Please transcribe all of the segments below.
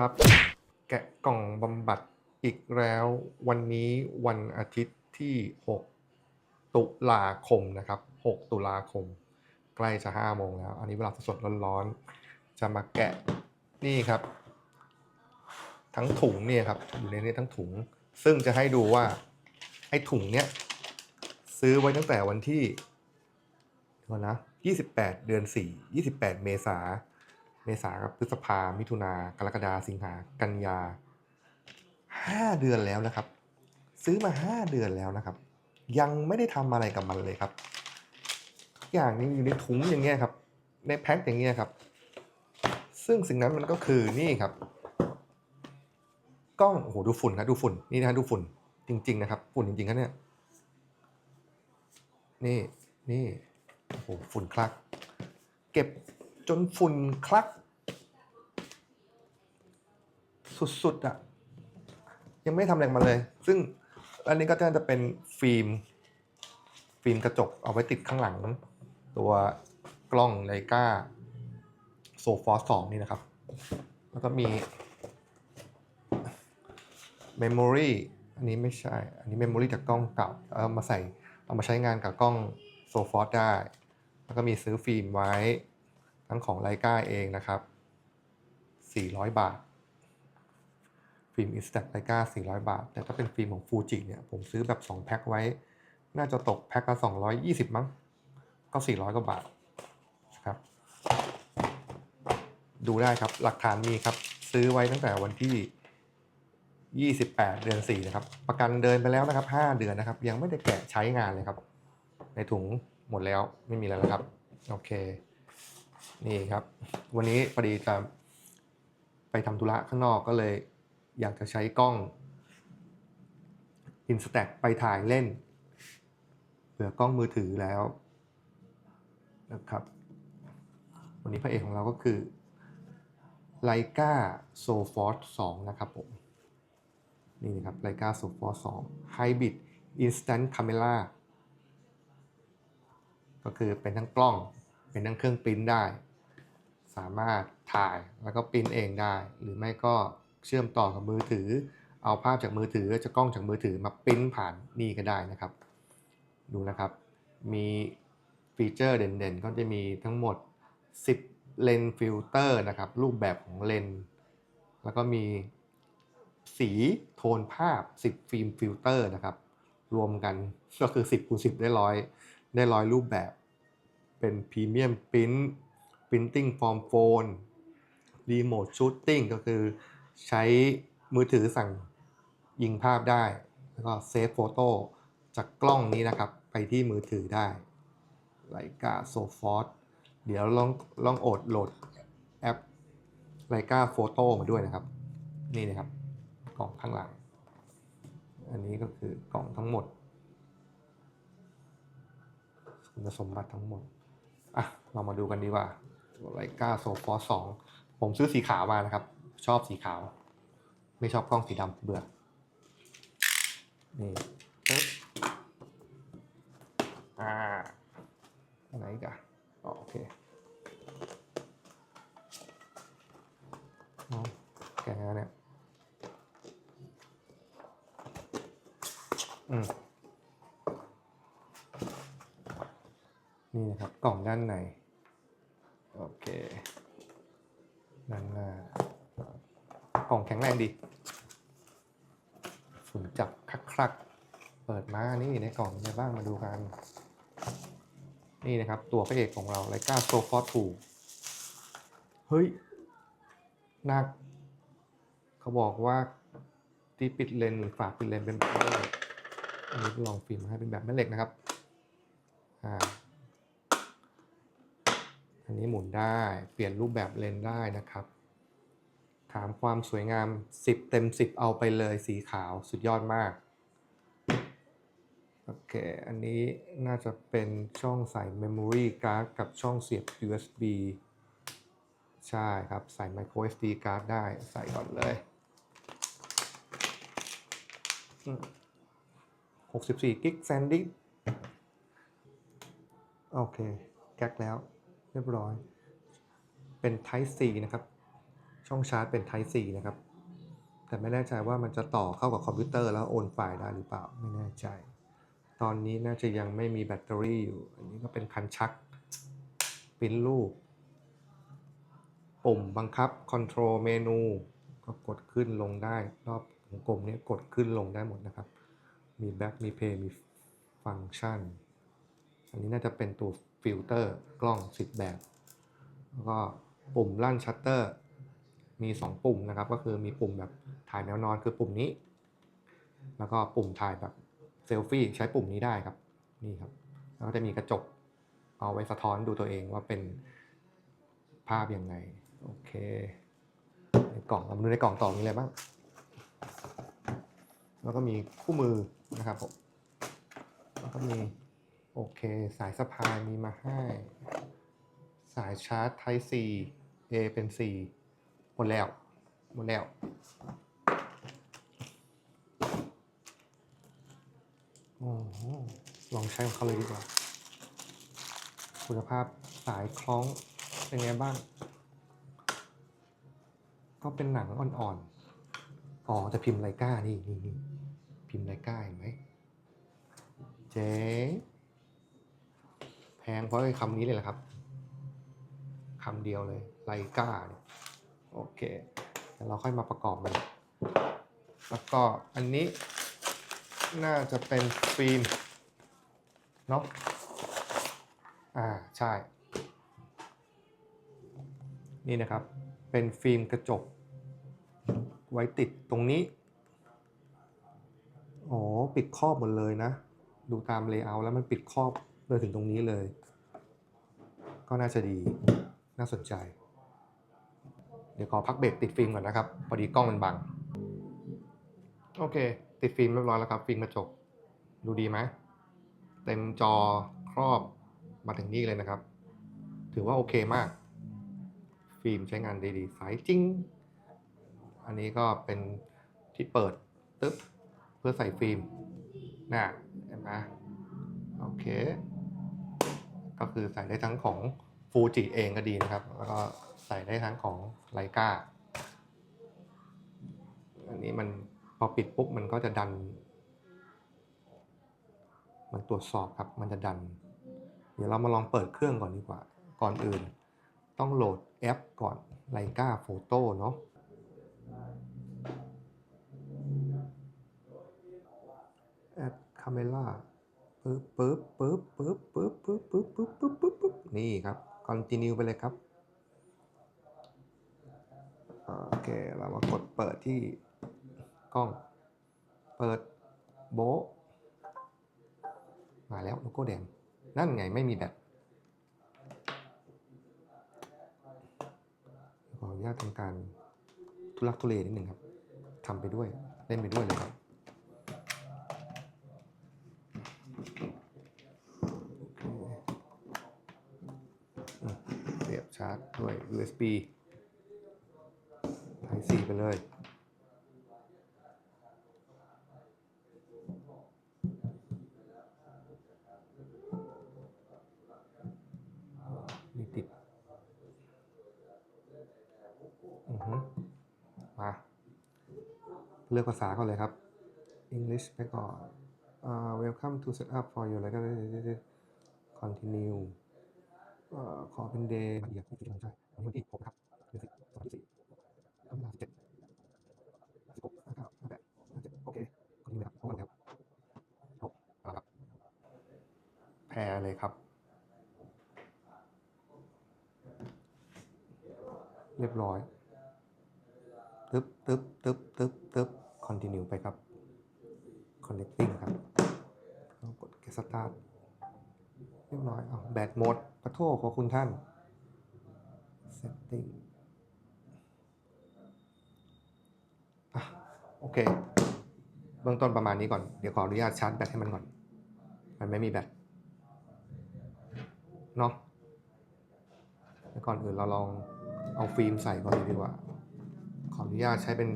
ครับ แกะกล่องบำบัดอีกแล้ว วันนี้วันอาทิตย์ที่ 6 ตุลาคมนะครับ 6 ตุลาคม ใกล้จะ5โมงแล้ว อันนี้เวลาสดๆร้อนๆ จะมาแกะนี่ครับ ทั้งถุงเนี่ยครับ อยู่ในนี้ทั้งถุง ซึ่งจะให้ดูว่า ไอ้ถุงเนี้ยซื้อไว้ตั้งแต่วันที่เดี๋ยวก่อนนะ28 เดือน 4 28 เมษา เมษากับพฤษภา มิถุนากรกฎาสิงหากันยา5เดือนแล้วนะครับ ซื้อมา5เดือนแล้วนะครับ ยังไม่ได้ทำอะไรกับมันเลยครับทุกอย่างนี้อยู่ในถุงอย่างเงี้ยครับ ในแพ็คอย่างเงี้ยครับ ซึ่งสิ่งนั้นมันก็คือนี่ครับกล้องโอ้โหดูฝุ่นครับดูฝุ่นนี่นะดูฝุ่นจริง ๆ นะครับ ฝุ่นจริงๆครับเนี่ยนี่นี่โอ้โหฝุ่นคลัก เก็บ จนฝุ่นคลัก สุดๆอะ่ะ ยังไม่ทำอะไรมาเลย ซึ่งอันนี้ก็จะเป็นฟิล์ม ฟิล์มกระจกเอาไว้ติดข้างหลัง ตัวกล้องไลกาโซฟอสสองนี่นะครับ แล้วก็มี Memory อันนี้ไม่ใช่ อันนี้ Memory จากกล้องเก่าเอามาใส่เอามาใช้งานกับกล้องโซฟอสได้ แล้วก็มีซื้อฟิล์มไว้ ทั้งของไลกาเองนะครับ 400 บาท ฟิล์ม Instax ไลกา400 บาท แต่ถ้าเป็นฟิล์มของฟูจิเนี่ย ผมซื้อแบบ 2 แพ็คไว้ น่าจะตกแพ็คละ220 มั้ง ก็ 400 กว่าบาทครับ ดูได้ครับ หลักฐานมีครับ ซื้อไว้ตั้งแต่วันที่ 28 เดือน 4 นะครับ ประกันเดินไปแล้วนะครับ 5 เดือนนะครับ ยังไม่ได้แกะใช้งานเลยครับ ในถุงหมดแล้วไม่มีแล้วนะครับ โอเค นี่ครับ วันนี้พอดีจะไปทำธุระข้างนอกก็เลย อยากจะใช้กล้อง Instax ไปถ่ายเล่นเผื่อกล้องมือถือแล้วนะครับ วันนี้พระเอกของเราก็คือไลกาโซฟอร์2นะครับผม นี่นะครับไลกาโซฟอร์2 Hybrid Instant Camera ก็คือเป็นทั้งกล้อง เป็นทั้งเครื่องปริ้นได้ สามารถถ่ายแล้วก็ปริ้นเองได้ หรือไม่ก็เชื่อมต่อกับมือถือ เอาภาพจากมือถือจะกล้องจากมือถือมาปริ้นผ่านนี่ก็ได้นะครับ ดูนะครับ มีฟีเจอร์เด่นๆ ก็จะมีทั้งหมด 10 เลนส์ฟิลเตอร์นะครับ รูปแบบของเลนส์แล้วก็มีสีโทนภาพ 10 ฟิล์มฟิลเตอร์นะครับ รวมกันก็คือ 10คูณ10 ได้ร้อยได้ร้อยรูปแบบ เป็นพรีเมียมปริ้น ปรินติ้งฟอร์มโฟนรีโมทชูตติ้งก็คือใช้มือถือสั่งยิงภาพได้ แล้วก็เซฟโฟโต้จากกล้องนี้นะครับ ไปที่มือถือได้ไลกาโซฟอสเดี๋ยวลองลองโอดโหลดแอปไลกาโฟโต้มาด้วยนะครับ นี่นะครับ กล่องข้างหลัง อันนี้ก็คือกล่องทั้งหมด คุณสมบัติทั้งหมด อะ เรามาดูกันดีกว่า ไลกาโซฟอสองผมซื้อสีขาวมานะครับ ชอบสีขาว ไม่ชอบกล้องสีดำเบื่อ นี่ปึ๊บอ่าอะไรอีกันอ๋อโอเคแกะเนี่ยอืมนี่นะครับกล่องด้านใน โอเค ด้านหน้ากล่อง แข็งแรงดีฝุ่นจับคลักๆเปิดมานี่ในกล่องมีอะไรบ้างมาดูกัน นี่นะครับ ตัวพระเอกของเราไลกาโซฟอร์ทูเฮ้ยหนัก เขาบอกว่าที่ปิดเลนส์หรือฝาปิดเลนส์เป็นแบบแม่เหล็กอันนี้ลองฟิล์มมาให้เป็นแบบแม่เหล็กนะครับอ่าอันนี้หมุนได้เปลี่ยนรูปแบบเลนส์ได้นะครับถามความสวยงาม 10 เต็ม 10 เอาไปเลยสีขาวสุดยอดมาก โอเค อันนี้น่าจะเป็นช่องใส่ Memory Card กับช่องเสียบ USB ใช่ครับ ใส่ Micro SD card ได้ใส่ก่อนเลย 64กิกแซนดิโอเค แก๊กแล้ว เรียบร้อย เป็น Type C นะครับ ช่องชาร์จเป็น Type C นะครับ แต่ไม่แน่ใจว่ามันจะต่อเข้ากับคอมพิวเตอร์แล้วโอนไฟล์ได้หรือเปล่า ไม่แน่ใจ ตอนนี้น่าจะยังไม่มีแบตเตอรี่อยู่ อันนี้ก็เป็นคันชักปิ้นรูป ปุ่มบังคับ Control เมนูก็กดขึ้นลงได้รอบวงกลมเนี้กดขึ้นลงได้หมดนะครับ มีแบ็คมีเพย์มีฟังก์ชัน อันนี้น่าจะเป็นตัวฟิลเตอร์กล้อง10แบบ แล้วก็ปุ่มลั่นชัตเตอร์ มี 2 ปุ่มนะครับ ก็คือมีปุ่มแบบถ่ายแนวนอนคือปุ่มนี้ แล้วก็ปุ่มถ่ายแบบเซลฟี่ใช้ปุ่มนี้ได้ครับนี่ครับ แล้วก็จะมีกระจกเอาไว้สะท้อนดูตัวเองว่าเป็นภาพยังไง โอเคในกล่องเรามาดูในกล่องต่อมีอะไรบ้าง แล้วก็มีคู่มือนะครับผมแล้วก็มีโอเค สายสะพายมีมาให้ สายชาร์จ Type C A เป็น C หมดแล้ว หมดแล้ว โอ้ลองใช้ของเขาเลยดีกว่า คุณภาพสายคล้องเป็นไงบ้าง ก็เป็นหนังอ่อนๆ อ๋อจะพิมพ์ไลกานี่นี่นี่พิมพ์ไลกาเห็นไหมเจ๊แพงเพราะคำนี้เลยแหละครับคำเดียวเลยไลกาเนี่ย โอเคเดี๋ยวเราค่อยมาประกอบมัน แล้วก็อันนี้น่าจะเป็นฟิล์มเนาะอ่าใช่ นี่นะครับ เป็นฟิล์มกระจก ไว้ติดตรงนี้อ๋อปิดครอบหมดเลยนะ ดูตามเลเยอร์แล้วมันปิดครอบเลยถึงตรงนี้เลย ก็น่าจะดีน่าสนใจ เดี๋ยวขอพักเบรกติดฟิล์มก่อนนะครับ พอดีกล้องมันบัง โอเค ติดฟิล์มเรียบร้อยแล้วครับ ฟิล์มกระจก ดูดีไหม เต็มจอครอบมาถึงนี่เลยนะครับ ถือว่าโอเคมาก ฟิล์มใช้งานด้ดีสายจริง อันนี้ก็เป็นที่เปิดตึ๊บเพื่อใส่ฟิล์มน่ะเห็นไหมโอเค ก็คือใส่ได้ทั้งของฟูจิเองก็ดีนะครับ แล้วก็ ใส่ได้ทั้งของไลกาอันนี้มันพอปิดปุ๊บมันก็จะดัน มันตรวจสอบครับ มันจะดัน เดี๋ยวเรามาลองเปิดเครื่องก่อนดีกว่า ก่อนอื่น ต้องโหลดแอปก่อนไลกาโฟโต้เนาะแอดคาเมล่าปึ๊บปึ๊บปึ๊บปึ๊บปึ๊บปึ๊บปึ๊บปึ๊บปึ๊บปึ๊บนี่ครับ continue ไปเลยครับ โอเค เรามากดเปิดที่กล้อง เปิดโบมาแล้วโลโก้แดง นั่นไงไม่มีแบตขออนุญาตทำการทุลักทุเลนิดหนึ่งครับทำไปด้วย เล่นไปด้วยเลยครับเสียบชาร์จด้วย USB Type C ไปเลยนี่ติด อือฮึมา เลือกภาษาก่อนเลยครับ English ไปก่อนอ่า welcome to set up for you แล้วก็ continue ขอเป็นเดย์เดียวที่ใช่วันที่หกครับ เวลาสิบเจ็ดสิบหกห้าเก้าห้าแปดห้าเจ็ดโอเคคนนี้นะครับพร้อมกันแล้วหกเอาละครับแพรเลยครับ เรียบร้อยตึ๊บตึ๊บตึ๊บตึ๊บตึ๊บ continue ไปครับ connecting ครับแล้วกด get start เรียบร้อยเอาแบตหมดปะโทษขอคุณท่าน setting อะ โอเค เบื้องต้นประมาณนี้ก่อน เดี๋ยวขออนุญาตชาร์จแบตให้มันก่อน มันไม่มีแบต เนาะแล้วก่อนอื่นเราลองเอาฟิล์มใส่ก่อนดีกว่า ขออนุญาตใช้เป็น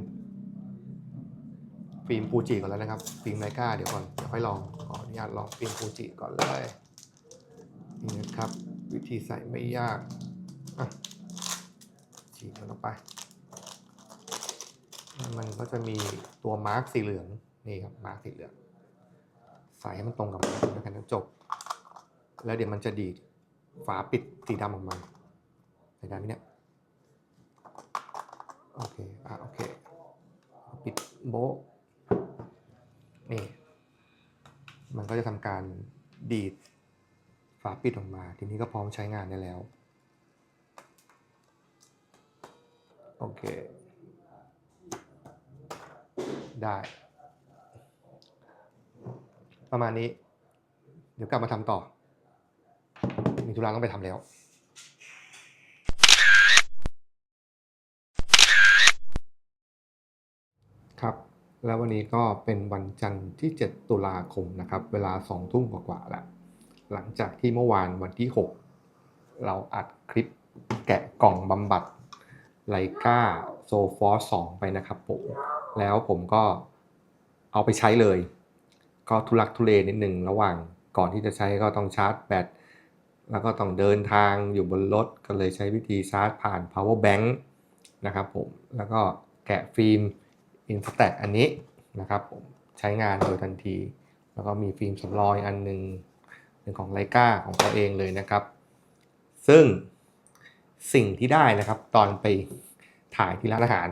ฟิล์มฟูจิก่อนแล้วนะครับ ฟิล์มไนก้าเดี๋ยวก่อน เดี๋ยวค่อยลอง ขออนุญาตลองฟิล์มฟูจิก่อนเลยนี่นะครับ วิธีใส่ไม่ยาก อะฉีกมันออกไป มันก็จะมีตัวมาร์กสีเหลืองนี่ครับมาร์กสีเหลืองใส่ให้มันตรงกับมันแล้วกันจบ แล้วเดี๋ยวมันจะดีดฝาปิดสีดำออกมาใส่ได้ไหมเนี่ยโอเคอะโอเคปิดโบนี่มันก็จะทำการดีดฝาปิดออกมา ทีนี้ก็พร้อมใช้งานได้แล้ว โอเค ได้ ประมาณนี้ เดี๋ยวกลับมาทำต่อ มีธุระต้องไปทำแล้วครับแล้ววันนี้ก็เป็นวันจันทร์ที่ 7 ตุลาคมนะครับ เวลา2ทุ่มกว่าๆแล้วหลังจากที่เมื่อวานวันที่ 6 เราอัดคลิปแกะกล่องบำบัดไลกาโซฟอส2ไปนะครับผม แล้วผมก็เอาไปใช้เลย ก็ทุลักทุเลนิดหนึ่งระหว่างก่อนที่จะใช้ก็ต้องชาร์จแบตแล้วก็ต้องเดินทางอยู่บนรถก็เลยใช้วิธีชาร์จผ่าน power bank นะครับผมแล้วก็แกะฟิล์ม Instax อันนี้นะครับผมใช้งานโดยทันที แล้วก็มีฟิล์มสำรองอีกอันหนึ่งเป็นของไลกาของตัวเองเลยนะครับ ซึ่งสิ่งที่ได้นะครับ ตอนไปถ่ายที่ร้านอาหาร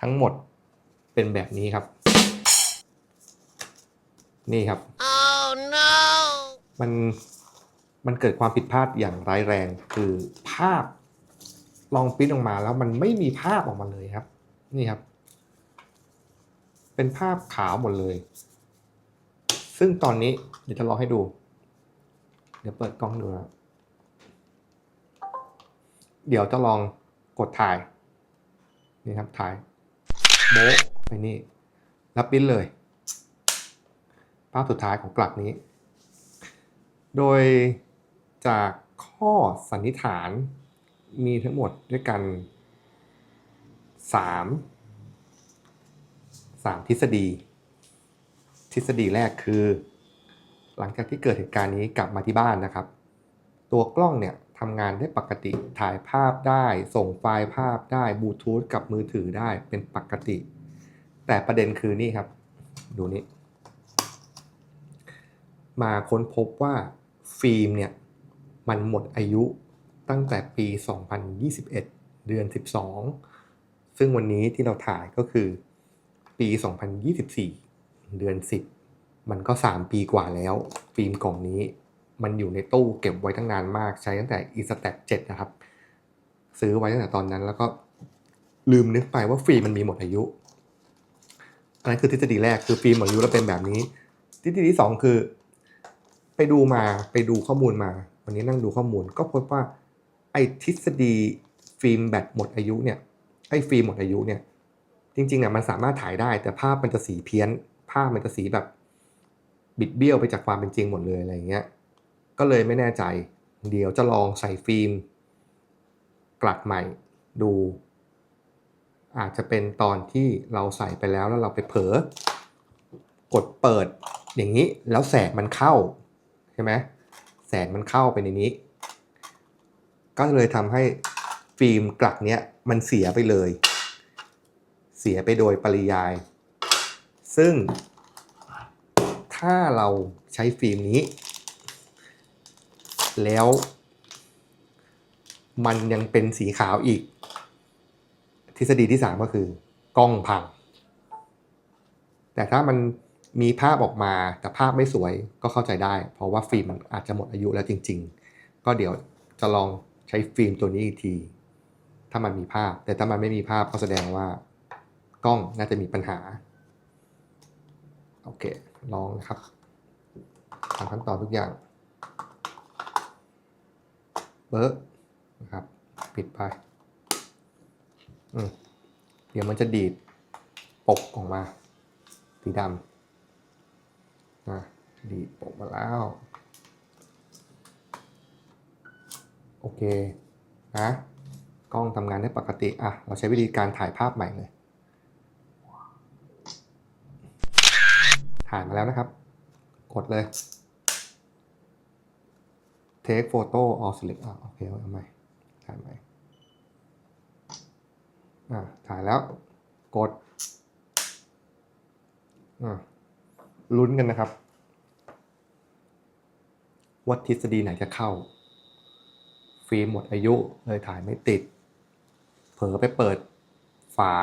ทั้งหมด เป็นแบบนี้ครับ นี่ครับ Oh no! มันมันเกิดความผิดพลาดอย่างร้ายแรง คือภาพลองปริ้นออกมาแล้วมันไม่มีภาพออกมาเลยครับ นี่ครับ เป็นภาพขาวหมดเลย ซึ่งตอนนี้เดี๋ยวจะลองให้ดู เดี๋ยวเปิดกล้องดูนะเดี๋ยวจะลองกดถ่าย นี่ครับถ่ายโบ๊ะ ไปนี่แล้วปิ้นเลยภาพสุดท้ายของกลักนี้ โดยจากข้อสันนิษฐานมีทั้งหมดด้วยกัน 3 3 ทฤษฎี ทฤษฎีแรกคือ หลังจากที่เกิดเหตุการณ์นี้กลับมาที่บ้านนะครับ ตัวกล้องเนี่ยทำงานได้ปกติถ่ายภาพได้ ส่งไฟล์ภาพได้บลูทูธกับมือถือได้เป็นปกติ แต่ประเด็นคือนี่ครับ ดูนี่มาค้นพบว่าฟิล์มเนี่ย มันหมดอายุตั้งแต่ปี 2021 เดือน 12 ซึ่งวันนี้ที่เราถ่ายก็คือปี 2024 เดือน 10 มันก็ 3 ปีกว่าแล้ว ฟิล์มกล่องนี้มันอยู่ในตู้เก็บไว้ตั้งนานมากใช้ตั้งแต่ e s t a t 7 นะครับ ซื้อไว้ตั้งแต่ตอนนั้นแล้วก็ลืมนึกไปว่าฟิล์มมันมีหมดอายุ อันนั้นคือทฤษฎีแรกคือฟิล์มหมดอายุแล้วเป็นแบบนี้ ทฤษฎีที่สองคือ ไปดูมาไปดูข้อมูลมา วันนี้นั่งดูข้อมูล ก็พบว่าไอ้ทฤษฎีฟิล์มแบตหมดอายุเนี่ยไอ้ฟิล์มหมดอายุเนี่ยจริงๆอะมันสามารถถ่ายได้แต่ภาพมันจะสีเพี้ยน ภาพมันจะสีแบบ บิดเบี้ยวไปจากความเป็นจริงหมดเลยอะไรเงี้ยก็เลยไม่แน่ใจ เดี๋ยวจะลองใส่ฟิล์มกลัดใหม่ดู อาจจะเป็นตอนที่เราใส่ไปแล้วแล้วเราไปเผลอกดเปิดอย่างนี้แล้วแสงมันเข้าใช่ไหมแสงมันเข้าไปในนี้ ก็เลยทำให้ฟิล์มกลักเนี้ยมันเสียไปเลย เสียไปโดยปริยาย ซึ่ง ถ้าเราใช้ฟิล์มนี้ แล้ว มันยังเป็นสีขาวอีก ทฤษฎีที่ 3 ก็คือกล้องพัง แต่ถ้ามันมีภาพออกมาแต่ภาพไม่สวยก็เข้าใจได้ เพราะว่าฟิล์มมันอาจจะหมดอายุแล้วจริง ๆ ก็เดี๋ยวจะลองใช้ฟิล์มตัวนี้อีกที ถ้ามันมีภาพ แต่ถ้ามันไม่มีภาพก็แสดงว่ากล้องน่าจะมีปัญหา โอเค ลองนะครับทำขั้นตอนทุกอย่างเบิร์นะครับ ปิดไป เดี๋ยวมันจะดีดปกออกมาสีดำอะดีดออกมาแล้ว โอเคนะกล้องทำงานได้ปกติ อะ เราใช้วิธีการถ่ายภาพใหม่เลย ถ่ายมาแล้วนะครับ กดเลย take photo or select อะโอเคเอาใหม่ถ่ายใหม่ อะถ่ายแล้วกดอะลุ้นกันนะครับ ว่าทฤษฎีไหนจะเข้า ฟิล์มหมดอายุเลยถ่ายไม่ติด เผลอไปเปิดฝา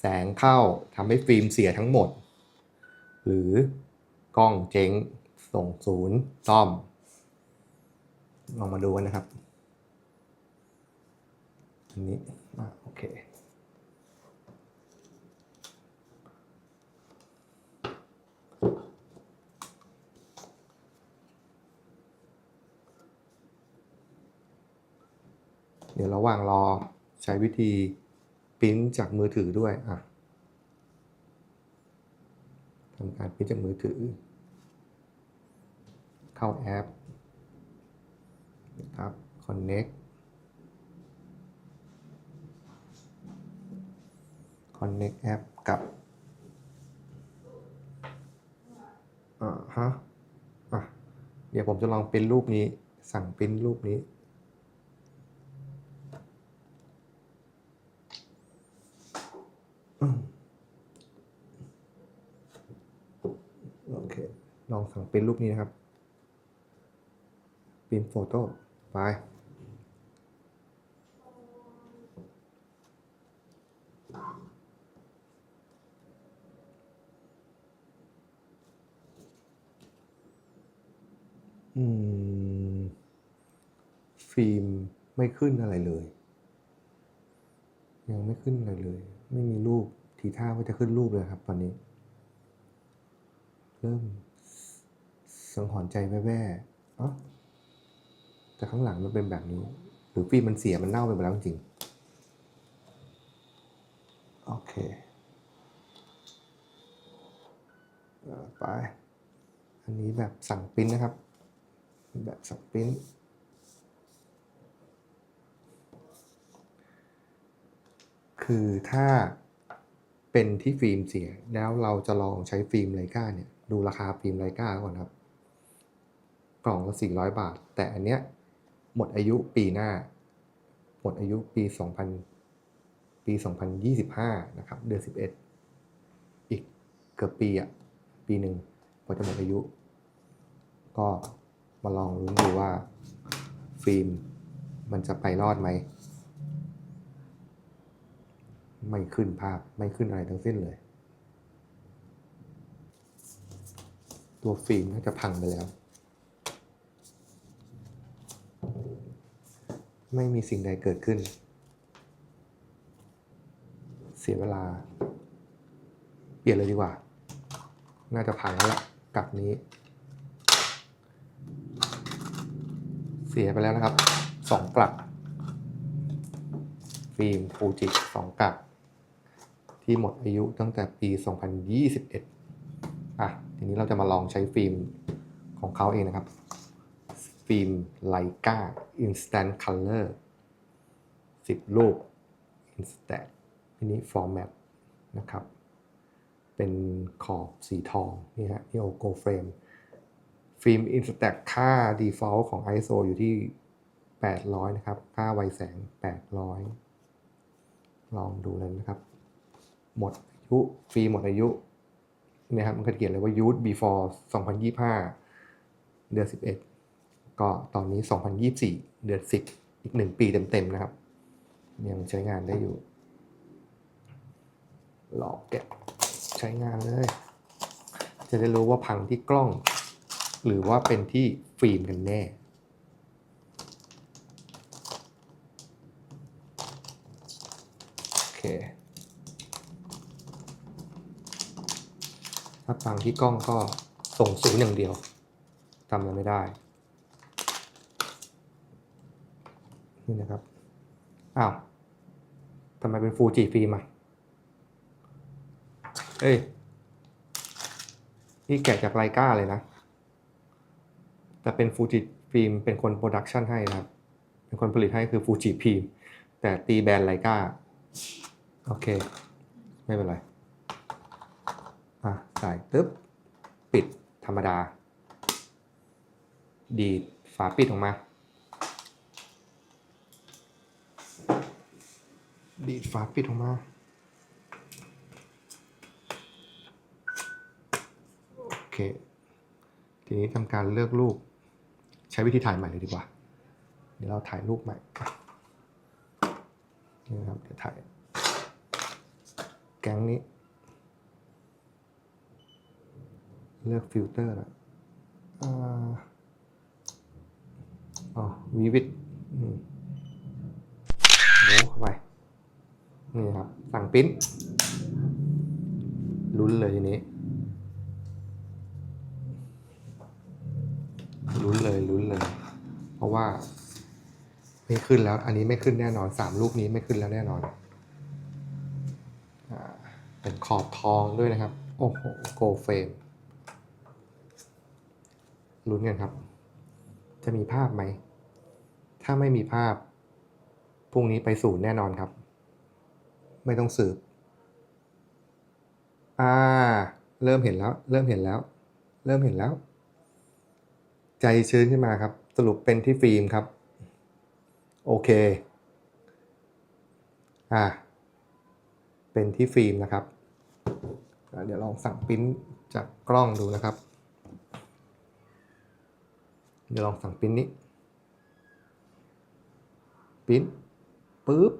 แสงเข้าทำให้ฟิล์มเสียทั้งหมด หรือกล้องเจ๊งส่งศูนย์ซ่อม ลองมาดูกันนะครับ อันนี้อะโอเค เดี๋ยวระหว่างรอใช้วิธีปริ้นจากมือถือด้วยอะทำการปริ้นจากมือถือ เข้าแอปนะครับ connect connect แอปกับอ่าฮะอะเดี๋ยวผมจะลองปริ้นรูปนี้สั่งปริ้นรูปนี้ อืมโอเค ลองสั่งเปริ้นรูปนี้นะครับปริ้นโฟโต้ไปอืม ฟิล์มไม่ขึ้นอะไรเลย ยังไม่ขึ้นอะไรเลย ไม่มีรูปทีท่าว่าจะขึ้นรูปเลยครับ ตอนนี้ เริ่ม สังหรณ์ใจแว่ๆอ๋อแต่ข้างหลังมันเป็นแบบนี้ หรือฟิล์มมันเสียมันเน่าไปหมดแล้วจริง โอเคไป อันนี้แบบสั่งปริ้นนะครับ แบบสั่งปริ้นคือถ้าเป็นที่ฟิล์มเสีย แล้วเราจะลองใช้ฟิล์มไลกาเนี่ย ดูราคาฟิล์มไลกาก่อนครับ กล่องละ400 บาท แต่อันเนี้ยหมดอายุปีหน้า หมดอายุปี 2000 ปี 2025 นะครับ เดือน 11 อีกเกือบปีอะปีหนึ่งพอจะหมดอายุ ก็มาลองลุ้นดูว่า ฟิล์มมันจะไปรอดไหม ไม่ขึ้นภาพไม่ขึ้นอะไรทั้งสิ้นเลย ตัวฟิล์มน่าจะพังไปแล้ว ไม่มีสิ่งใดเกิดขึ้น เสียเวลา เปลี่ยนเลยดีกว่า น่าจะพังแล้วล่ะกลับนี้ เสียไปแล้วนะครับสองกลับ ฟิล์มฟูจิสองกลับ ที่หมดอายุตั้งแต่ปี 2021 อะ ทีนี้เราจะมาลองใช้ฟิล์มของเขาเองนะครับ ฟิล์มไลกา Instant Color 10 รูป Instant ทีนี้ Format นะครับ เป็นขอบสีทอง นี่ฮะ Neo Go Frame ฟิล์ม Instax ค่า default ของ ISO อยู่ที่ 800 นะครับ ค่าไวแสง 800 ลองดูเลยนะครับ หมดอายุ ฟิล์มหมดอายุเนี่ยครับมันก็เขียนเลยว่า use before 2025 เดือน11 ก็ตอนนี้ 2024 เดือน 10 อีก 1 ปีเต็มๆนะครับ ยังใช้งานได้อยู่ หลอกแกะใช้งานเลย จะได้รู้ว่าพังที่กล้อง หรือว่าเป็นที่ฟิล์มกันแน่คถ้าพังที่กล้องก็ส่งศูนย์อย่างเดียวทำอะไรไม่ได้ นี่นะครับ อ้าวทำไมเป็นฟูจิฟิล์มอะเอ้ย นี่แกะจากไลกาเลยนะ แต่เป็นฟูจิฟิล์มเป็นคนโปรดักชันให้นะครับ เป็นคนผลิตให้คือฟูจิฟิล์มแต่ตีแบรนด์ไลกาโอเค ไม่เป็นไร อะใส่ตึ๊บ ปิดธรรมดา ดีฝาปิดออกมา ดีดฝาปิดออกมา โอเค ทีนี้ทำการเลือกรูป ใช้วิธีถ่ายใหม่เลยดีกว่า เดี๋ยวเราถ่ายรูปใหม่นี่ครับ เดี๋ยวถ่าย แก๊งนี้ เลือกฟิลเตอร์นะอ๋อวีวิดอืม นี่ครับ สั่งปิ้นลุ้นเลยทีนี้ลุ้นเลยลุ้นเลย เพราะว่า ไม่ขึ้นแล้ว อันนี้ไม่ขึ้นแน่นอนสามลูกนี้ไม่ขึ้นแล้วแน่นอนอเป็นขอบทองด้วยนะครับ โอ้โหโกเฟมลุ้นกันครับ จะมีภาพไหม ถ้าไม่มีภาพพรุ่งนี้ไปศูนย์แน่นอนครับ ไม่ต้องสืบ อ่า เริ่มเห็นแล้ว เริ่มเห็นแล้ว เริ่มเห็นแล้ว ใจชื้นขึ้นมาครับ สรุปเป็นที่ฟิล์มครับ โอเค อ่า เป็นที่ฟิล์มนะครับ เดี๋ยวลองสั่งปริ้นจากกล้องดูนะครับ เดี๋ยวลองสั่งปริ้นนี้ปริ้นปุ๊บ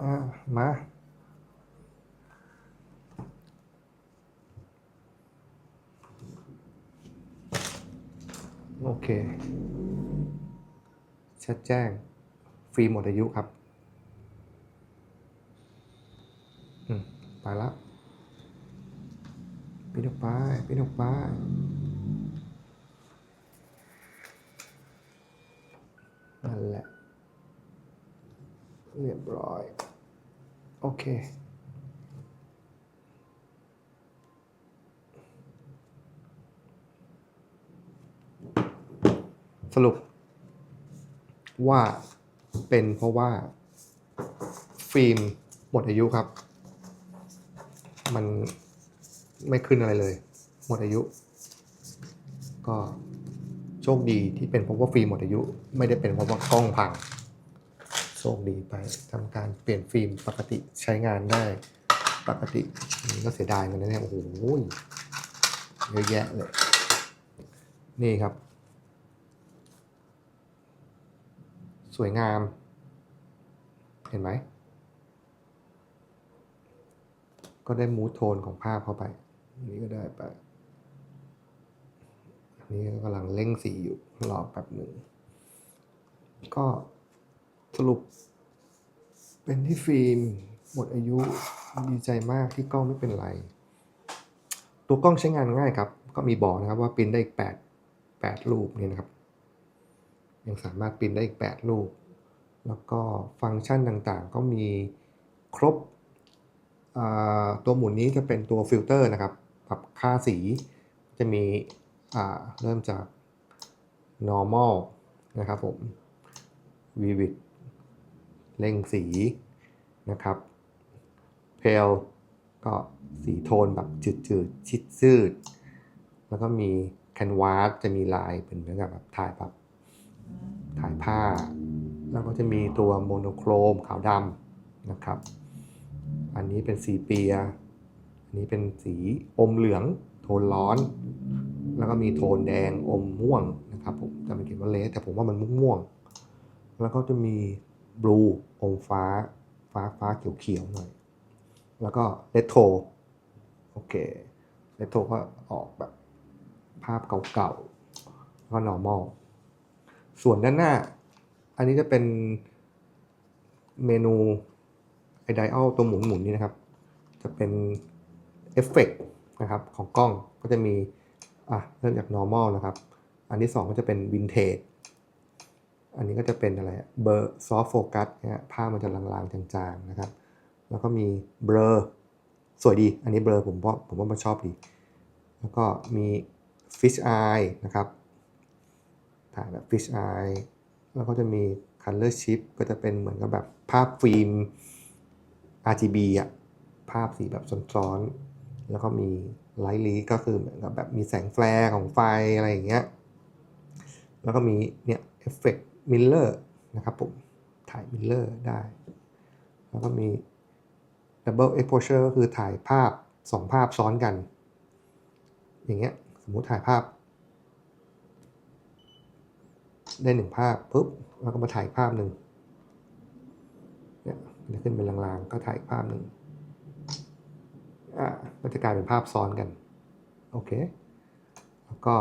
อ่ามาโอเค ชัดแจ้ง ฟรีหมดอายุครับ อืม ไปละปิดออกไปปิดออกไปนั่นแหละ เรียบร้อย อเค สรุป ว่าเป็นเพราะว่า ฟิล์มหมดอายุครับ มันไม่ขึ้นอะไรเลย หมดอายุ ก็โชคดีที่เป็นเพราะว่าฟิล์มหมดอายุ ไม่ได้เป็นเพราะว่ากล้องพัง คดีไปทำการเปลี่ยนฟิล์มปกติใช้งานได้ ปกตินี่ก็เสียดายเหมือนกันนะเนี่ยโอ้โหเยอะแยะเลย นี่ครับ สวยงาม เห็นไหม ก็ได้มูทโทนของภาพเข้าไปนนี้ก็ได้ไปนนี้ก็กำลังเร่งสีอยู่รอแป๊บหนึ่งก็ สรุป เป็นที่ฟิล์มหมดอายุดีใจมากที่กล้องไม่เป็นไร ตัวกล้องใช้งานง่ายครับ ก็มีบอกนะครับว่าปริ้นได้อีก8 8รูปนี่นะครับ ยังสามารถปริ้นได้อีก 8 รูป แล้วก็ฟังก์ชันต่างๆ ก็มีครบ ตัวหมุนนี้จะเป็นตัวฟิลเตอร์นะครับปรับค่าสีจะมีเริ่มจาก normal นะครับผม vivid เร่งสีนะครับ pale ก็สีโทนแบบจืดๆ ชิดชืด แล้วก็มี canvas จะมีลายเป็นเหมือนกับแบบถ่ายแบบถ่ายผ้า แล้วก็จะมีตัวโมโนโครมขาวดำนะครับ อันนี้เป็นสีเปีย อันนี้เป็นสีอมเหลือง โทนร้อน แล้วก็มีโทนแดงอมม่วงนะครับผมแต่มันเขียนว่าเลสแต่ผมว่ามันม่วง แล้วก็จะมี บลูอมฟ้า ฟ้าฟ้าเขียวๆหน่อย แล้วก็เลโทโอเคเลโทก็ออกแบบภาพเก่าๆ ก็ normal ส่วนด้านหน้า อันนี้จะเป็นเมนูไอไดอัลตัวหมุนหมุนๆนี้นะครับ จะเป็นเอฟเฟกนะครับของกล้องก็จะมี อะเริ่มจาก normal นะครับ อันที่สองก็จะเป็น vintage อันนี้ก็จะเป็นอะไรเบอร์ soft focus เนี่ยภาพมันจะลางๆ จางๆนะครับ แล้วก็มี blur สวยดี อันนี้ blur ผมว่าผมว่ามันชอบดี แล้วก็มี fish eye นะครับถ่ายแบบ fish eye แล้วก็จะมี color shift ก็จะเป็นเหมือนกับแบบภาพฟิล์ม RGB อะภาพสีแบบซ้อนๆ แล้วก็มี light l e ก็คือเหมือนกับแบบมีแสงแฟลร์ของไฟอะไรอย่างเงี้ย แล้วก็มีเนี่ยเอฟเฟกต์ มิลเลอร์นะครับผม ถ่ายมิลเลอร์ได้ แล้วก็มี double exposure ก็คือถ่ายภาพสองภาพซ้อนกัน อย่างเงี้ย สมมุติถ่ายภาพ ได้หนึ่งภาพปุ๊บแล้วก็มาถ่ายภาพหนึ่งเนี่ยมันจะขึ้นเป็นลางๆ ก็ถ่ายภาพหนึ่งอ่าก็จะกลายเป็นภาพซ้อนกัน โอเค แล้วก็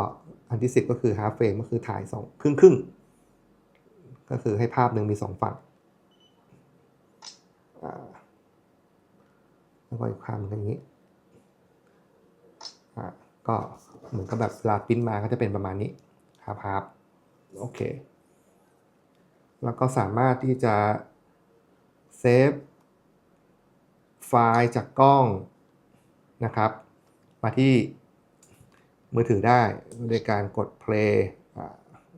อันที่สิบก็คือ half frame ก็คือถ่ายสองครึ่งครึ่งๆ ก็คือให้ภาพหนึ่งมีสองฝั่งแล้วก็อีกภาพหนึงอย่างนี้ก็เหมือนกับแบบลาปิ้นมาก็จะเป็นประมาณนี้ฮาร์ฟฮาร์ฟโอเค แล้วก็สามารถที่จะเซฟไฟล์จากกล้องนะครับ มาที่มือถือได้โดยการกด play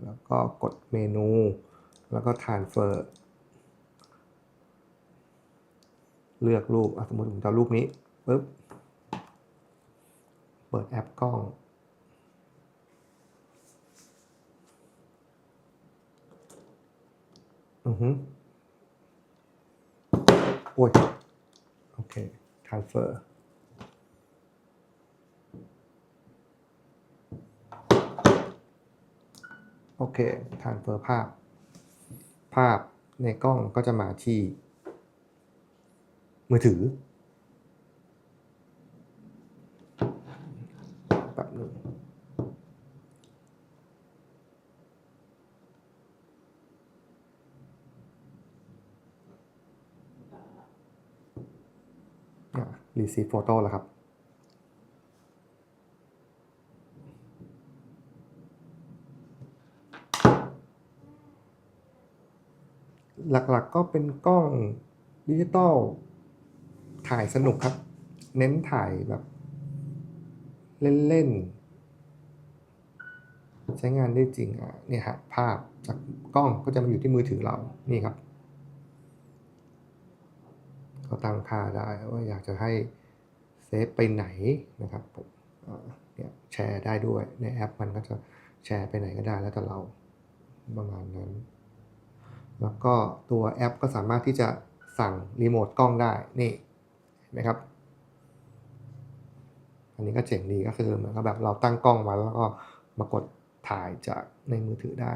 แล้วก็กดเมนู แล้วก็ transfer เลือกรูปสมมติผมจะเอรูปนี้ปุ๊บ เปิดแอปกล้อง อือฮึโอ้ย โอเค transfer โอเค transfer ภาพ ภาพในกล้องก็จะมาที่มือถือแป๊บนึงอะ receive photo แล้วครับ หลักๆก็เป็นกล้องดิจิตอลถ่ายสนุกครับ เน้นถ่ายแบบ เล่นๆ ใช้งานได้จริงอะเนี่ยฮะภาพจากกล้องก็จะมาอยู่ที่มือถือเรานี่ครับก็ตั้งค่าได้ว่าอยากจะให้เซฟไปไหนนะครับผมเนี่ยแชร์ได้ด้วยในแอปมันก็จะแชร์ไปไหนก็ได้แล้วแต่เราประมาณนั้น แล้วก็ตัวแอปก็สามารถที่จะสั่งรีโมทกล้องได้ นี่เห็นไหมครับ อันนี้ก็เจ๋งดีก็คือเหมือนกับแบบเราตั้งกล้องไว้แล้วก็มากดถ่ายจากในมือถือได้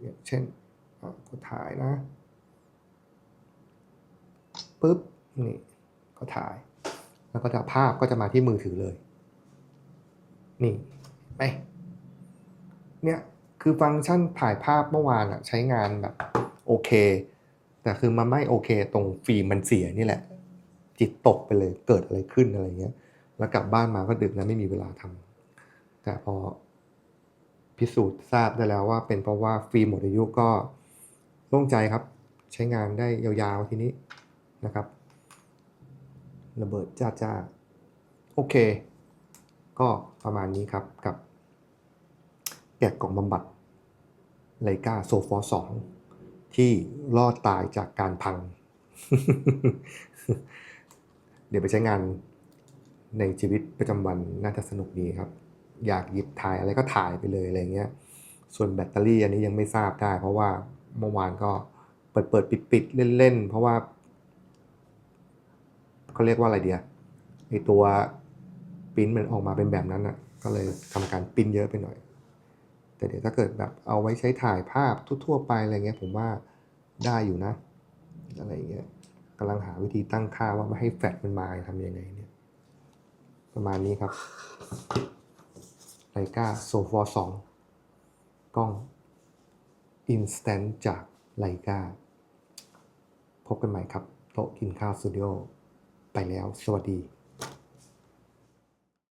อย่างเช่นกดถ่ายนะปุ๊บนี่ก็ถ่าย แล้วก็จะภาพก็จะมาที่มือถือเลย นี่ไปเนี่ย คือฟังก์ชันถ่ายภาพเมื่อวานอะใช้งานแบบโอเค แต่คือมันไม่โอเค ตรงฟิล์มมันเสียนี่แหละ จิตตกไปเลยเกิดอะไรขึ้นอะไรเงี้ย แล้วกลับบ้านมาก็ดึกแล้วไม่มีเวลาทำแต่พอพิสูจน์ทราบได้แล้วว่า เป็นเพราะว่าฟิล์มหมดอายุก็โล่งใจครับ ใช้งานได้ยาวๆทีนี้นะครับ ระเบิดจ้าจ้าโอเค ก็ประมาณนี้ครับกับแกะกล่องบำบัด ไลกาโซฟอสองที่รอดตายจากการพัง เดี๋ยวไปใช้งานในชีวิตประจำวันน่าจะสนุกดีครับ อยากหยิบถ่ายอะไรก็ถ่ายไปเลยอะไรเงี้ย ส่วนแบตเตอรี่อันนี้ยังไม่ทราบได้ เพราะว่าเมื่อวานก็เปิดเปิดปิดปิดเล่นๆ เพราะว่าเขาเรียกว่าอะไรเดียไอตัวปิ้นมันออกมาเป็นแบบนั้นอะ ก็เลยทำการปิ้นเยอะไปหน่อย แต่เดี๋ยวถ้าเกิดแบบเอาไว้ใช้ถ่ายภาพทั่วๆไปอะไรเงี้ยผมว่าได้อยู่นะ อะไรเงี้ยกำลังหาวิธีตั้งค่าว่าไม่ให้แฟลชมันมาทำยังไงเนี่ย ประมาณนี้ครับไลกาโซฟอสองกล้อง Instant จากไลกาพบกันใหม่ครับ โต๊ะกินข้าวสตูดิโอไปแล้ว สวัสดี